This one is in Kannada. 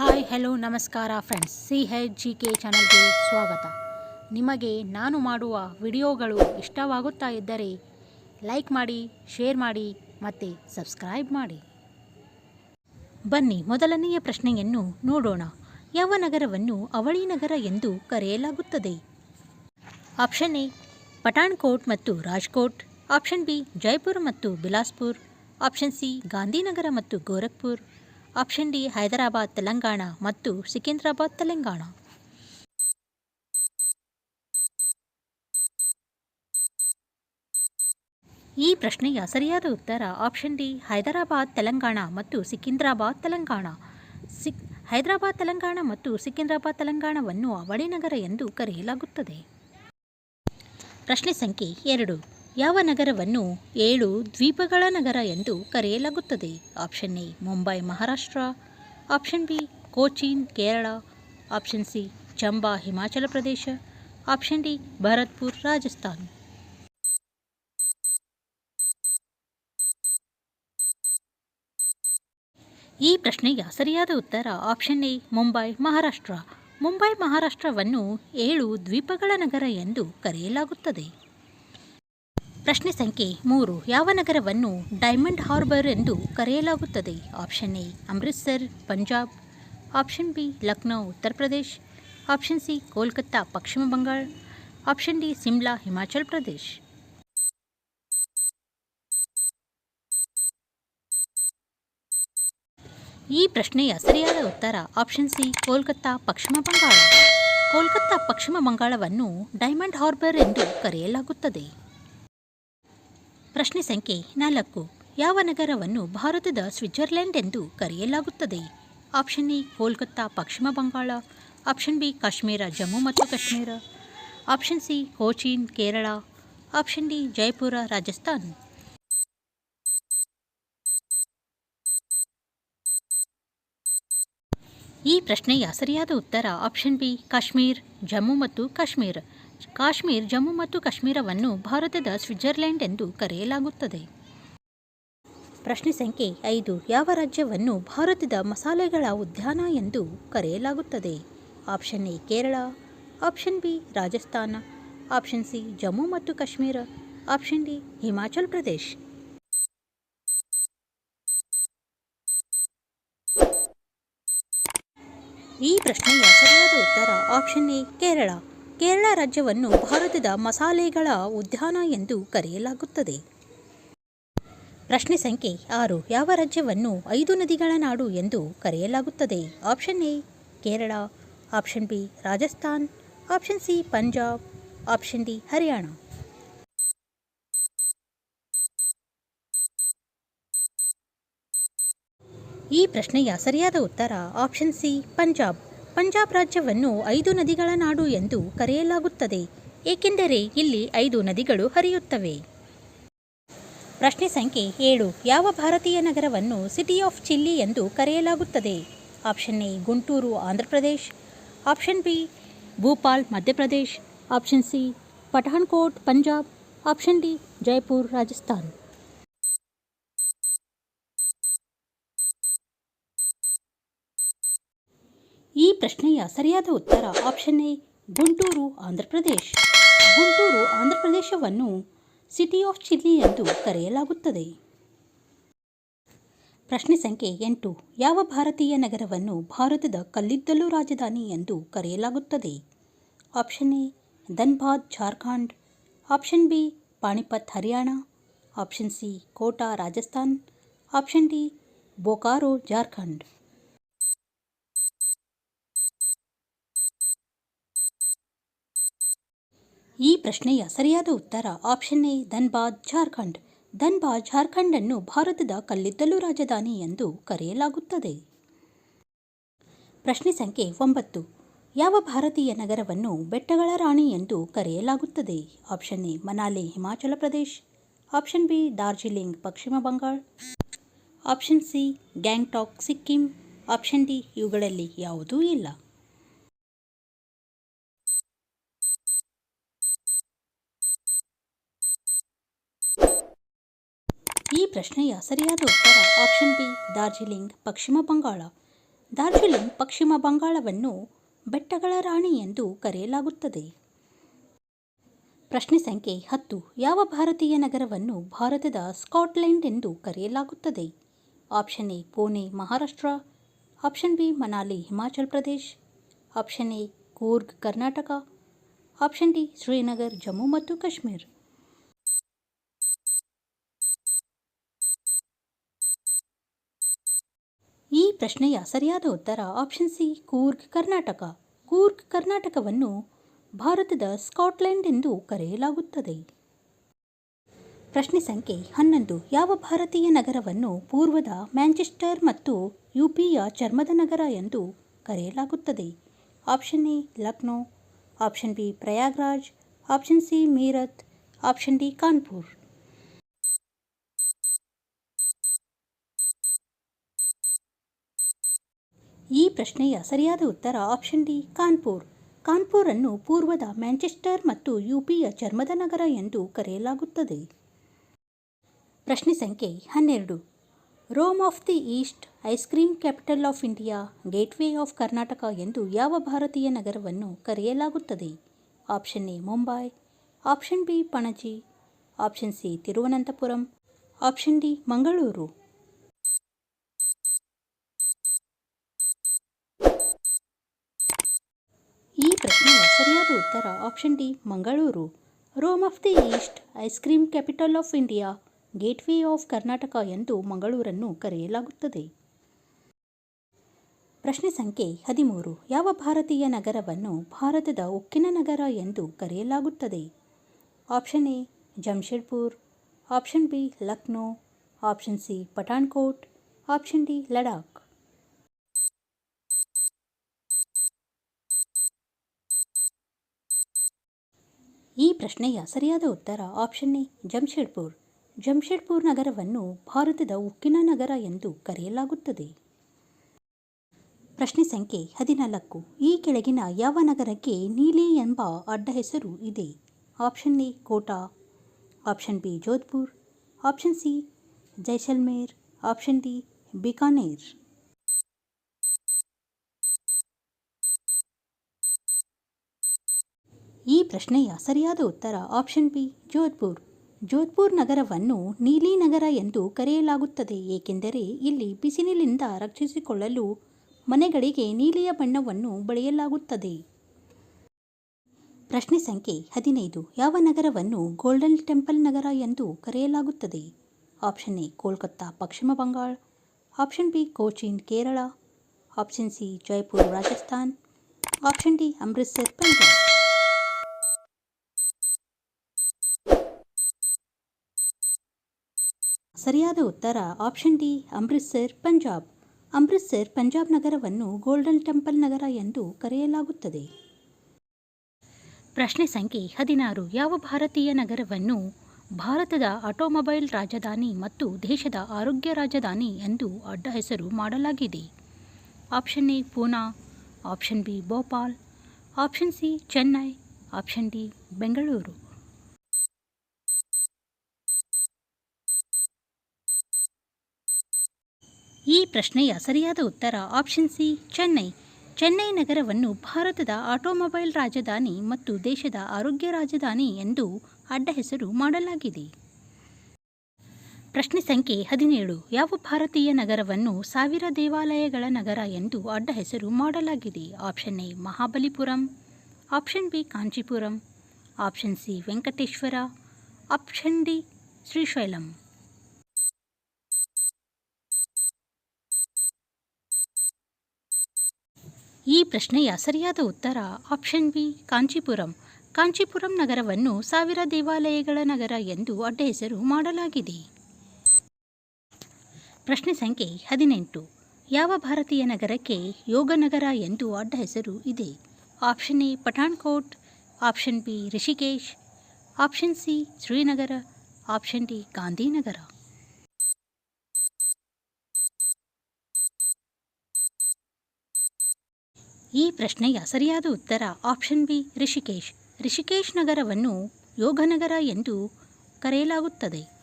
ಹಾಯ್ ಹೆಲೋ ನಮಸ್ಕಾರ friends C H G K ಚಾನಲ್ಗೆ ಸ್ವಾಗತ. ನಿಮಗೆ ನಾನು ಮಾಡುವ ವಿಡಿಯೋಗಳು ಇಷ್ಟವಾಗುತ್ತಾ ಇದ್ದರೆ ಲೈಕ್ ಮಾಡಿ ಶೇರ್ ಮಾಡಿ ಮತ್ತು ಸಬ್ಸ್ಕ್ರೈಬ್ ಮಾಡಿ. ಬನ್ನಿ ಮೊದಲನೆಯ ಪ್ರಶ್ನೆಯನ್ನು ನೋಡೋಣ. ಯಾವ ನಗರವನ್ನು ಅವಳಿ ನಗರ ಎಂದು ಕರೆಯಲಾಗುತ್ತದೆ? ಆಪ್ಷನ್ ಎ ಪಠಾಣ್ಕೋಟ್ ಮತ್ತು ರಾಜ್ಕೋಟ್. ಆಪ್ಷನ್ ಬಿ ಜೈಪುರ್ ಮತ್ತು ಬಿಲಾಸ್ಪುರ್. ಆಪ್ಷನ್ ಸಿ ಗಾಂಧಿನಗರ ಮತ್ತು ಗೋರಖ್ಪುರ್. ಆಪ್ಷನ್ ಡಿ ಹೈದರಾಬಾದ್, ತೆಲಂಗಾಣ ಮತ್ತು ಸಿಕಿಂದ್ರಾಬಾದ್, ತೆಲಂಗಾಣ. ಈ ಪ್ರಶ್ನೆಯ ಸರಿಯಾದ ಉತ್ತರ ಆಪ್ಷನ್ ಡಿ ಹೈದರಾಬಾದ್, ತೆಲಂಗಾಣ ಮತ್ತು ಸಿಕಿಂದ್ರಾಬಾದ್, ತೆಲಂಗಾಣ. ಸಿಕ್ ಹೈದರಾಬಾದ್, ತೆಲಂಗಾಣ ಮತ್ತು ಸಿಕಿಂದ್ರಾಬಾದ್, ತೆಲಂಗಾಣವನ್ನು ಅವಳಿ ನಗರ ಎಂದು ಕರೆಯಲಾಗುತ್ತದೆ. ಪ್ರಶ್ನೆ ಸಂಖ್ಯೆ ಎರಡು. ಯಾವ ನಗರವನ್ನು ಏಳು ದ್ವೀಪಗಳ ನಗರ ಎಂದು ಕರೆಯಲಾಗುತ್ತದೆ? Option A, Mumbai, Maharashtra. Option B, Cochin, Kerala. Option C, Chamba, Himachal Pradesh. Option D, Bharatpur, Rajasthan. ಈ ಪ್ರಶ್ನೆಯ ಸರಿಯಾದ ಉತ್ತರ ಆಪ್ಷನ್ ಎ, ಮುಂಬೈ, ಮಹಾರಾಷ್ಟ್ರ. ಮುಂಬೈ, ಮಹಾರಾಷ್ಟ್ರವನ್ನು ಏಳು ದ್ವೀಪಗಳ ನಗರ ಎಂದು ಕರೆಯಲಾಗುತ್ತದೆ. ಪ್ರಶ್ನೆ ಸಂಖ್ಯೆ ಮೂರು. ಯಾವ ನಗರವನ್ನು ಡೈಮಂಡ್ ಹಾರ್ಬರ್ ಎಂದು ಕರೆಯಲಾಗುತ್ತದೆ? Option A, Amritsar, Punjab. Option B, Lucknow, Uttar Pradesh. Option C, Kolkata, Pashchima Bangala. Option D, Shimla, Himachal Pradesh. ಈ ಪ್ರಶ್ನೆಯ ಸರಿಯಾದ ಉತ್ತರ ಆಪ್ಷನ್ ಸಿ, ಕೋಲ್ಕತ್ತಾ, ಪಶ್ಚಿಮ ಬಂಗಾಳ. ಕೋಲ್ಕತ್ತಾ, ಪಶ್ಚಿಮ ಬಂಗಾಳವನ್ನು ಡೈಮಂಡ್ ಹಾರ್ಬರ್ ಎಂದು ಕರೆಯಲಾಗುತ್ತದೆ. ಪ್ರಶ್ನೆ ಸಂಖ್ಯೆ ನಾಲ್ಕು. ಯಾವ ನಗರವನ್ನು ಭಾರತದ ಸ್ವಿಟ್ಜರ್ಲೆಂಡ್ ಎಂದು ಕರೆಯಲಾಗುತ್ತದೆ? Option A, Kolkata, Pashchima Bangala. Option B, Kashmir, Jammu ಮತ್ತು Kashmir. Option C, Cochin, Kerala. Option D, Jaipur, Rajasthan. ಈ ಪ್ರಶ್ನೆಯ ಸರಿಯಾದ ಉತ್ತರ ಆಪ್ಷನ್ ಬಿ, ಕಾಶ್ಮೀರ್, ಜಮ್ಮು ಮತ್ತು ಕಾಶ್ಮೀರ. ಕಾಶ್ಮೀರ್, ಜಮ್ಮು ಮತ್ತು ಕಾಶ್ಮೀರವನ್ನು ಭಾರತದ ಸ್ವಿಟ್ಜರ್ಲೆಂಡ್ ಎಂದು ಕರೆಯಲಾಗುತ್ತದೆ. ಪ್ರಶ್ನೆ ಸಂಖ್ಯೆ ಐದು, ಯಾವ ರಾಜ್ಯವನ್ನು ಭಾರತದ ಮಸಾಲೆಗಳ ಉದ್ಯಾನ ಎಂದು ಕರೆಯಲಾಗುತ್ತದೆ? Option A, Kerala, option B, Rajasthan, option C, Jammu ಮತ್ತು ಕಾಶ್ಮೀರ, ಆಪ್ಷನ್ ಡಿ, ಹಿಮಾಚಲ್ ಪ್ರದೇಶ್. ಈ ಪ್ರಶ್ನೆಯ ಸರಿಯಾದ ಉತ್ತರ ಆಪ್ಷನ್ ಎ, ಕೇರಳ. ಕೇರಳ ರಾಜ್ಯವನ್ನು ಭಾರತದ ಮಸಾಲೆಗಳ ಉದ್ಯಾನ ಎಂದು ಕರೆಯಲಾಗುತ್ತದೆ. ಪ್ರಶ್ನೆ ಸಂಖ್ಯೆ ಆರು, ಯಾವ ರಾಜ್ಯವನ್ನು ಐದು ನದಿಗಳ ನಾಡು ಎಂದು ಕರೆಯಲಾಗುತ್ತದೆ? Option A, Kerala, option B, Rajasthan, option C, Punjab, option D, Haryana. ಈ ಪ್ರಶ್ನೆಯ ಸರಿಯಾದ ಉತ್ತರ ಆಪ್ಷನ್ ಸಿ, ಪಂಜಾಬ್. ಪಂಜಾಬ್ ರಾಜ್ಯವನ್ನು ಐದು ನದಿಗಳ ನಾಡು ಎಂದು ಕರೆಯಲಾಗುತ್ತದೆ. ಏಕೆಂದರೆ ಇಲ್ಲಿ ಐದು ನದಿಗಳು ಹರಿಯುತ್ತವೆ. ಪ್ರಶ್ನೆ ಸಂಖ್ಯೆ ಏಳು. ಯಾವ ಭಾರತೀಯ ನಗರವನ್ನು ಸಿಟಿ ಆಫ್ ಚಿಲ್ಲಿ ಎಂದು ಕರೆಯಲಾಗುತ್ತದೆ? Option A, Guntur Andhra Pradesh option B, Bhopal Madhya Pradesh option C, Pathankot, Punjab. Option D, Jaipur, Rajasthan. ಈ ಪ್ರಶ್ನೆಯ ಸರಿಯಾದ ಉತ್ತರ ಆಪ್ಷನ್ ಎ, ಗುಂಟೂರು ಆಂಧ್ರಪ್ರದೇಶ್ ಗುಂಟೂರು ಆಂಧ್ರಪ್ರದೇಶವನ್ನು ಸಿಟಿ ಆಫ್ ಚಿಲ್ಲಿ ಎಂದು ಕರೆಯಲಾಗುತ್ತದೆ. ಪ್ರಶ್ನೆ ಸಂಖ್ಯೆ ಎಂಟು, ಯಾವ ಭಾರತೀಯ ನಗರವನ್ನು ಭಾರತದ ಕಲ್ಲಿದ್ದಲು ರಾಜಧಾನಿ ಎಂದು ಕರೆಯಲಾಗುತ್ತದೆ? Option A, Dhanbad, Jharkhand. Option B Panipat Haryana. Option C, Kota, Rajasthan. Option D, Bokaro, Jharkhand. ಈ ಪ್ರಶ್ನೆಯ ಸರಿಯಾದ ಉತ್ತರ ಆಪ್ಷನ್ ಎ ಧನ್ಬಾದ್ ಜಾರ್ಖಂಡ್. ಧನ್ಬಾದ್ ಜಾರ್ಖಂಡ್ ಅನ್ನು ಭಾರತದ ಕಲ್ಲಿದ್ದಲು ರಾಜಧಾನಿ ಎಂದು ಕರೆಯಲಾಗುತ್ತದೆ. ಪ್ರಶ್ನೆ ಸಂಖ್ಯೆ ಒಂಬತ್ತು. ಯಾವ ಭಾರತೀಯ ನಗರವನ್ನು ಬೆಟ್ಟಗಳ ರಾಣಿ ಎಂದು ಕರೆಯಲಾಗುತ್ತದೆ? Option A Manali, Himachal Pradesh. Option B Darjeeling Pashchima Bangala. Option C Gangtok, Sikkim. Option D ಇವುಗಳಲ್ಲಿ ಯಾವುದೂ ಇಲ್ಲ ಈ ಪ್ರಶ್ನೆಯ ಸರಿಯಾದ ಉತ್ತರ ಆಪ್ಷನ್ ಬಿ ಡಾರ್ಜಿಲಿಂಗ್ ಪಶ್ಚಿಮ ಬಂಗಾಳ. ಡಾರ್ಜಿಲಿಂಗ್ ಪಶ್ಚಿಮ ಬಂಗಾಳವನ್ನು ಬೆಟ್ಟಗಳ ರಾಣಿ ಎಂದು ಕರೆಯಲಾಗುತ್ತದೆ. ಪ್ರಶ್ನೆ ಸಂಖ್ಯೆ ಹತ್ತು, ಯಾವ ಭಾರತೀಯ ನಗರವನ್ನು ಭಾರತದ ಸ್ಕಾಟ್ಲೆಂಡ್ ಎಂದು ಕರೆಯಲಾಗುತ್ತದೆ? Option A, Pune, Maharashtra. Option B, Manali, Himachal Pradesh. Option A, Coorg, Karnataka. Option D, Srinagar, Jammu ಮತ್ತು ಕಾಶ್ಮೀರ್ ಈ ಪ್ರಶ್ನೆಯ ಸರಿಯಾದ ಉತ್ತರ ಆಪ್ಷನ್ ಸಿ ಕೂರ್ಗ್ ಕರ್ನಾಟಕ. ಕೂರ್ಗ್ ಕರ್ನಾಟಕವನ್ನು ಭಾರತದ ಸ್ಕಾಟ್ಲೆಂಡ್ ಎಂದು ಕರೆಯಲಾಗುತ್ತದೆ. ಪ್ರಶ್ನೆ ಸಂಖ್ಯೆ ಹನ್ನೊಂದು. ಯಾವ ಭಾರತೀಯ ನಗರವನ್ನು ಪೂರ್ವದ ಮ್ಯಾಂಚೆಸ್ಟರ್ ಮತ್ತು ಯುಪಿಯ ಚರ್ಮದ ನಗರ ಎಂದು ಕರೆಯಲಾಗುತ್ತದೆ? Option A Lucknow. Option B Prayagraj. Option C Meerut. Option D Kanpur. ಈ ಪ್ರಶ್ನೆಯ ಸರಿಯಾದ ಉತ್ತರ ಆಪ್ಷನ್ ಡಿ ಕಾನ್ಪುರ್. ಕಾನ್ಪುರ್ ಅನ್ನು ಪೂರ್ವದ ಮ್ಯಾಂಚೆಸ್ಟರ್ ಮತ್ತು ಯುಪಿಯ ಚರ್ಮದ ನಗರ ಎಂದು ಕರೆಯಲಾಗುತ್ತದೆ. ಪ್ರಶ್ನೆ ಸಂಖ್ಯೆ ಹನ್ನೆರಡು. Rome of the East, ice cream capital of India, gateway of Karnataka ಎಂದು ಯಾವ ಭಾರತೀಯ ನಗರವನ್ನು ಕರೆಯಲಾಗುತ್ತದೆ? Option A Mumbai. Option B Panaji. Option C Thiruvananthapuram. Option D Mangaluru. ಈ ಪ್ರಶ್ನೆಯ ಸರಿಯಾದ ಉತ್ತರ option D Mangaluru. Rome of the East ice cream capital of India gateway of Karnataka ಎಂದು ಮಂಗಳೂರನ್ನು ಕರೆಯಲಾಗುತ್ತದೆ. ಪ್ರಶ್ನೆ ಸಂಖ್ಯೆ ಹದಿಮೂರು. ಯಾವ ಭಾರತೀಯ ನಗರವನ್ನು ಭಾರತದ ಉಕ್ಕಿನ ನಗರ ಎಂದು ಕರೆಯಲಾಗುತ್ತದೆ? Option A Jamshedpur option B Lucknow option C Pathankot option D Ladakh ಈ ಪ್ರಶ್ನೆಯ ಸರಿಯಾದ ಉತ್ತರ ಆಪ್ಷನ್ ಎ, ಜಮ್ಶೆಡ್ಪುರ್. ಜಮ್ಶೆಡ್ಪುರ್ ನಗರವನ್ನು ಭಾರತದ ಉಕ್ಕಿನ ನಗರ ಎಂದು ಕರೆಯಲಾಗುತ್ತದೆ. ಪ್ರಶ್ನೆ ಸಂಖ್ಯೆ ಹದಿನಾಲ್ಕು. ಈ ಕೆಳಗಿನ ಯಾವ ನಗರಕ್ಕೆ ನೀಲಿ ಎಂಬ ಅಡ್ಡ ಹೆಸರು ಇದೆ? Option A, Kota. Option B, Jodhpur. Option C, Jaisalmer. Option D, Bikaner. ಈ ಪ್ರಶ್ನೆಯ ಸರಿಯಾದ ಉತ್ತರ ಆಪ್ಷನ್ ಬಿ ಜೋಧ್ಪುರ್. ಜೋಧ್ಪುರ್ ನಗರವನ್ನು ನೀಲಿ ನಗರ ಎಂದು ಕರೆಯಲಾಗುತ್ತದೆ, ಏಕೆಂದರೆ ಇಲ್ಲಿ ಬಿಸಿಲಿನಿಂದ ರಕ್ಷಿಸಿಕೊಳ್ಳಲು ಮನೆಗಳಿಗೆ ನೀಲಿಯ ಬಣ್ಣವನ್ನು ಬಳಿಯಲಾಗುತ್ತದೆ. ಪ್ರಶ್ನೆ ಸಂಖ್ಯೆ ಹದಿನೈದು. ಯಾವ ನಗರವನ್ನು ಗೋಲ್ಡನ್ ಟೆಂಪಲ್ ನಗರ ಎಂದು ಕರೆಯಲಾಗುತ್ತದೆ? Option A Kolkata, Pashchima Bangala. Option B Cochin, Kerala. Option C Jaipur, Rajasthan. Option D Amritsar, Punjab. ಸರಿಯಾದ ಉತ್ತರ ಆಪ್ಷನ್ ಡಿ, ಅಮೃತ್ಸರ್, ಪಂಜಾಬ್. ಅಮೃತ್ಸರ್ ಪಂಜಾಬ್ ನಗರವನ್ನು ಗೋಲ್ಡನ್ ಟೆಂಪಲ್ ನಗರ ಎಂದು ಕರೆಯಲಾಗುತ್ತದೆ. ಪ್ರಶ್ನೆ ಸಂಖ್ಯೆ ಹದಿನಾರು, ಯಾವ ಭಾರತೀಯ ನಗರವನ್ನು ಭಾರತದ ಆಟೋಮೊಬೈಲ್ ರಾಜಧಾನಿ ಮತ್ತು ದೇಶದ ಆರೋಗ್ಯ ರಾಜಧಾನಿ ಎಂದು ಅಡ್ಡ ಹೆಸರು ಮಾಡಲಾಗಿದೆ? Option A, Poona. Option B, Bhopal. Option C, Chennai. Option D, Bengaluru. ಈ ಪ್ರಶ್ನೆಯ ಸರಿಯಾದ ಉತ್ತರ ಆಪ್ಷನ್ ಸಿ ಚೆನ್ನೈ. ಚೆನ್ನೈ ನಗರವನ್ನು ಭಾರತದ ಆಟೋಮೊಬೈಲ್ ರಾಜಧಾನಿ ಮತ್ತು ದೇಶದ ಆರೋಗ್ಯ ರಾಜಧಾನಿ ಎಂದು ಅಡ್ಡ ಹೆಸರು ಮಾಡಲಾಗಿದೆ. ಪ್ರಶ್ನೆ ಸಂಖ್ಯೆ ಹದಿನೇಳು, ಯಾವ ಭಾರತೀಯ ನಗರವನ್ನು ಸಾವಿರ ದೇವಾಲಯಗಳ ನಗರ ಎಂದು ಅಡ್ಡ ಹೆಸರು ಮಾಡಲಾಗಿದೆ? Option A Mahabalipuram. Option B Kanchipuram. Option C Venkateshwara. Option D Srisailam. ಈ ಪ್ರಶ್ನೆಯ ಸರಿಯಾದ ಉತ್ತರ ಆಪ್ಷನ್ ಬಿ, ಕಾಂಚೀಪುರಂ. ಕಾಂಚೀಪುರಂ ನಗರವನ್ನು ಸಾವಿರ ದೇವಾಲಯಗಳ ನಗರ ಎಂದು ಅಡ್ಡ ಹೆಸರು ಮಾಡಲಾಗಿದೆ. ಪ್ರಶ್ನೆ ಸಂಖ್ಯೆ ಹದಿನೆಂಟು. ಯಾವ ಭಾರತೀಯ ನಗರಕ್ಕೆ ಯೋಗನಗರ ಎಂದು ಅಡ್ಡ ಹೆಸರು ಇದೆ? Option A, Pathankot. Option B, Rishikesh. Option C, Srinagar. Option D, Gandhinagar. ಈ ಪ್ರಶ್ನೆಯ ಸರಿಯಾದ ಉತ್ತರ ಆಪ್ಷನ್ ಬಿ ರಿಷಿಕೇಶ್. ರಿಷಿಕೇಶ್ ನಗರವನ್ನು ಯೋಗನಗರ ಎಂದು ಕರೆಯಲಾಗುತ್ತದೆ.